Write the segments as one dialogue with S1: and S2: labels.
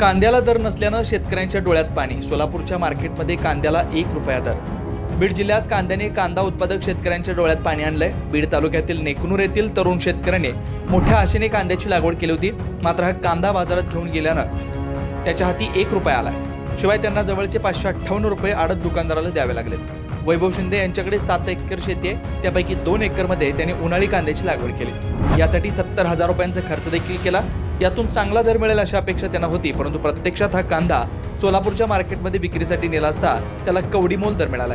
S1: कांद्याला दर नसल्यानं शेतकऱ्यांच्या डोळ्यात पाणी. सोलापूरच्या मार्केटमध्ये कांद्याला एक रुपया दर. बीड जिल्ह्यात कांद्याने कांदा उत्पादक शेतकऱ्यांच्या डोळ्यात पाणी आणलंय. बीड तालुक्यातील नेकनूर येथील तरुण शेतकऱ्याने मोठ्या आशेने कांद्याची लागवड केली होती. मात्र हा कांदा बाजारात घेऊन गेल्यानं त्याच्या हाती एक रुपया आला. शिवाय त्यांना जवळचे पाचशे अठ्ठावन्न रुपये आडत दुकानदाराला द्यावे लागले. वैभव शिंदे यांच्याकडे सात एकर शेती आहे. त्यापैकी दोन एकरमध्ये त्याने उन्हाळी कांद्याची लागवड केली. यासाठी सत्तर हजार रुपयांचा खर्च देखील केला. यातून चांगला दर मिळेल अशी अपेक्षा त्यांना होती परंतु प्रत्यक्षात हा कांदा सोलापूरच्या मार्केटमध्ये विक्रीसाठी नेला असता त्याला कवडीमोल दर मिळाला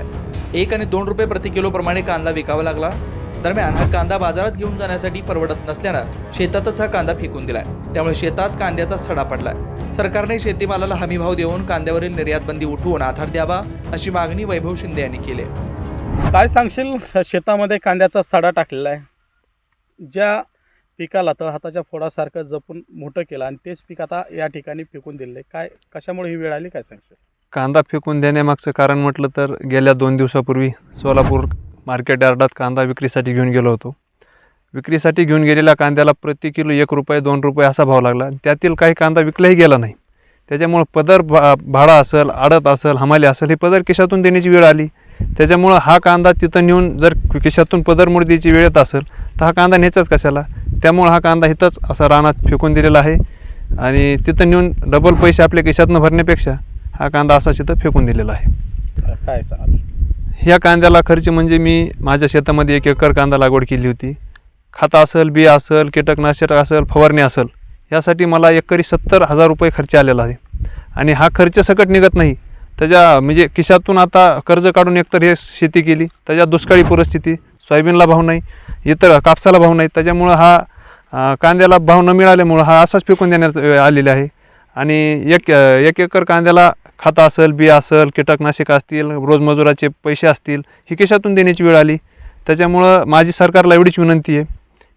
S1: एक आणि दोन रुपये प्रति किलोप्रमाणे कांदा विकावा लागला. दरम्यान हा कांदा बाजारात घेऊन जाण्यासाठी परवडत नसल्यानं शेतातच हा कांदा फेकून दिलाय. त्यामुळे शेतात कांद्याचा सडा पडलाय. सरकारने शेतीमालाला हमीभाव देऊन कांद्यावरील निर्यात बंदी उठवून आधार द्यावा अशी मागणी वैभव शिंदे यांनी केली.
S2: काय सांगशील? शेतामध्ये कांद्याचा सडा टाकलेला आहे. ज्या पिकाला तळहाताच्या फोडासारखं जपून मोठं केलं आणि तेच पीक आता या ठिकाणी फेकून दिलेलं आहे. काय कशामुळे ही वेळ आली? काय सांगशील?
S3: कांदा फेकून देण्यामागचं कारण म्हटलं तर गेल्या दोन दिवसापूर्वी सोलापूर मार्केट यार्डात कांदा विक्रीसाठी घेऊन गेलो होतो. विक्रीसाठी घेऊन गेलेल्या कांद्याला प्रति किलो एक रुपये दोन रुपये असा भाव लागला. त्यातील काही कांदा विकलाही गेला नाही. त्याच्यामुळं पदर भा भाडा असेल आडत असेल हमाली असेल हे पदर केशातून देण्याची वेळ आली. त्याच्यामुळं हा कांदा तिथं नेऊन जर केशातून पदर द्यायची वेळ येत असेल तर हा कांदा न्यायचाच कशाला? त्यामुळं हा कांदा इथंच असा रानात फेकून दिलेला आहे. आणि तिथं नेऊन डबल पैसे आपल्या खिशातनं भरण्यापेक्षा हा कांदा असा तिथं फेकून दिलेला आहे.
S2: काय सांगाल?
S3: ह्या कांद्याला खर्च म्हणजे मी माझ्या शेतामध्ये एक एकर कांदा लागवड केली होती. खतं असेल बी असेल कीटकनाशक असेल फवारणी असेल यासाठी मला एकरी सत्तर हजार रुपये खर्च आलेला आहे. आणि हा खर्च सकट निघत नाही. त्याच्या म्हणजे खिशातून आता कर्ज काढून एकतर हे शेती केली त्याच्यात दुष्काळी परिस्थिती सोयाबीनला भाव नाही इतर कापसाला भाव नाही. त्याच्यामुळं हा कांद्याला भाव न मिळाल्यामुळं हा असाच फेकून देण्यात आलेला आहे. आणि एक एक एकर कांद्याला खाता असेल बी असेल कीटकनाशक असतील रोजमजुराचे पैसे असतील ही केशातून देण्याची वेळ आली? त्याच्यामुळं माझी सरकारला एवढीच विनंती आहे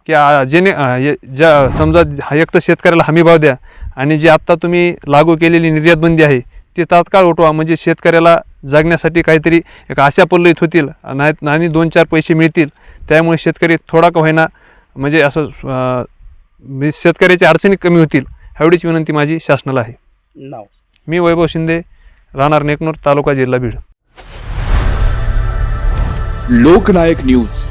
S3: की जेणे ये- ज्या समजा हा एक तर शेतकऱ्याला हमीभाव द्या आणि जी आत्ता तुम्ही लागू केलेली निर्यातबंदी आहे ती तात्काळ उठवा. म्हणजे शेतकऱ्याला जगण्यासाठी काहीतरी एक आशा पल्लवित होतील नाही आणि दोन चार पैसे मिळतील त्यामुळे शेतकरी थोडा का होईना म्हणजे असं अं, शेतकऱ्याच्या अडचणी कमी होतील एवढीच विनंती माझी शासनाला आहे.
S2: नाव.
S3: मी वैभव शिंदे राहणार नेकनूर तालुका जिल्हा बीड.
S4: लोकनायक न्यूज.